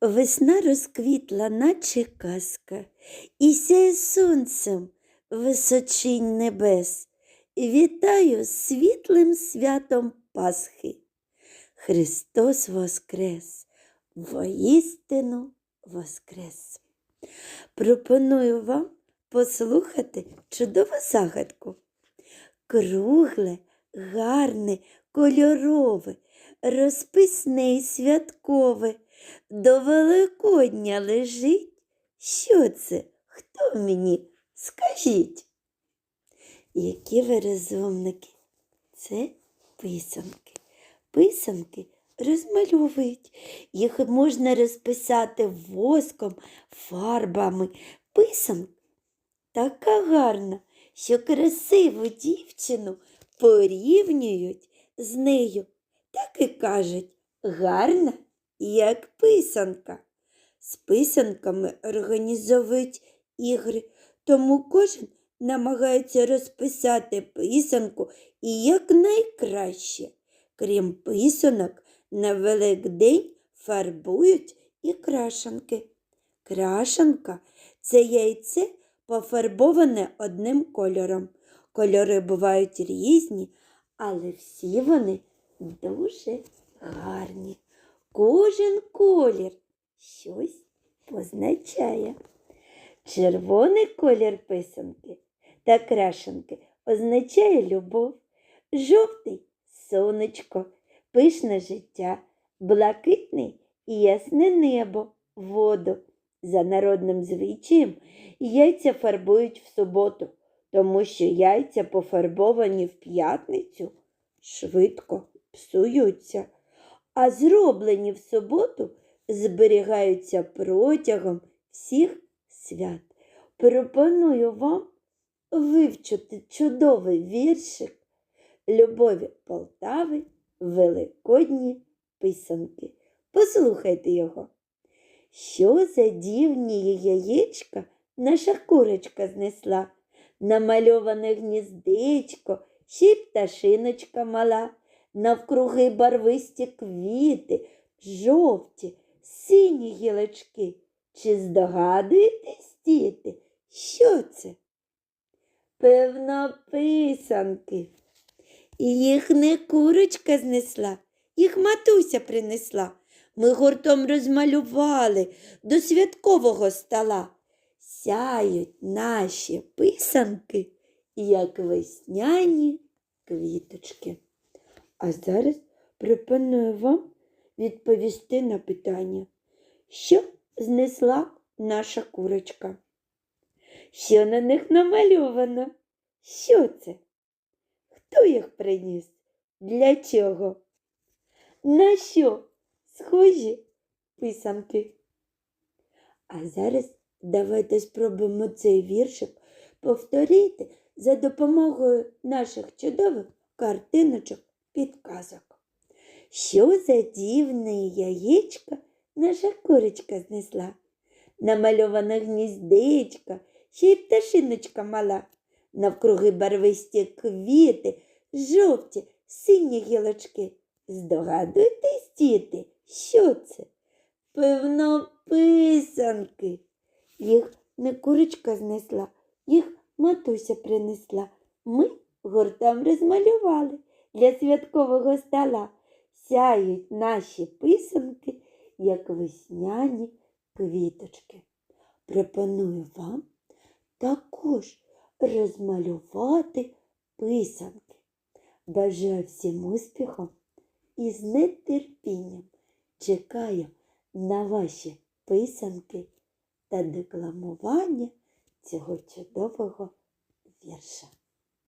Весна розквітла, наче казка, і сяє сонцем височинь небес. Вітаю світлим святом Пасхи. Христос Воскрес, воістину Воскрес. Пропоную вам послухати чудову загадку. Кругле, гарне, кольорове, розписне і святкове. До Великодня лежить. Що це? Хто мені? Скажіть. Які ви розумники? Це писанки. Писанки розмальовують. Їх можна розписати воском, фарбами. Писанка така гарна, що красиву дівчину порівнюють з нею. Так і кажуть, гарна, як писанка. З писанками організовують ігри, тому кожен намагається розписати писанку і якнайкраще. Крім писанок, на Великдень фарбують і крашанки. Крашанка це яйце пофарбоване одним кольором. Кольори бувають різні, але всі вони дуже гарні. Кожен колір щось позначає. Червоний колір писанки та крашенки означає любов, жовтий сонечко, пишне життя, блакитний і ясне небо, воду. За народним звичаєм яйця фарбують в суботу, тому що яйця пофарбовані в п'ятницю швидко псуються, а зроблені в суботу зберігаються протягом всіх свят. Пропоную вам вивчити чудовий віршик Любові Полтави Великодні писанки. Послухайте його. Що за дівні яєчка наша курочка знесла? Намальоване гніздечко, ще й пташиночка мала, навкруги барвисті квіти, жовті, сині гілочки. Чи здогадуєтесь, діти, що це? Певно, писанки. І їх не курочка знесла, їх матуся принесла. Ми гуртом розмалювали до святкового стола. Сяють наші писанки, як весняні квіточки. А зараз пропоную вам відповісти на питання, що знесла наша курочка? Що на них намальовано? Що це? Хто їх приніс? Для чого? На що схожі писанки? А зараз давайте спробуємо цей віршик повторити за допомогою наших чудових картиночок підказок. Що за дивне яєчко наша курочка знесла? Намальоване гніздечко, ще й пташиночка мала. Навкруги барвисті квіти, жовті, сині гілочки. Здогадуйтесь, діти, що це? Певно, писанки. Їх не курочка знесла, їх матуся принесла. Ми гуртом розмалювали для святкового стола. Сяють наші писанки, як весняні квіточки. Пропоную вам також розмалювати писанки. Бажаю всім успіхом і з нетерпінням чекаю на ваші писанки та декламування цього чудового вірша.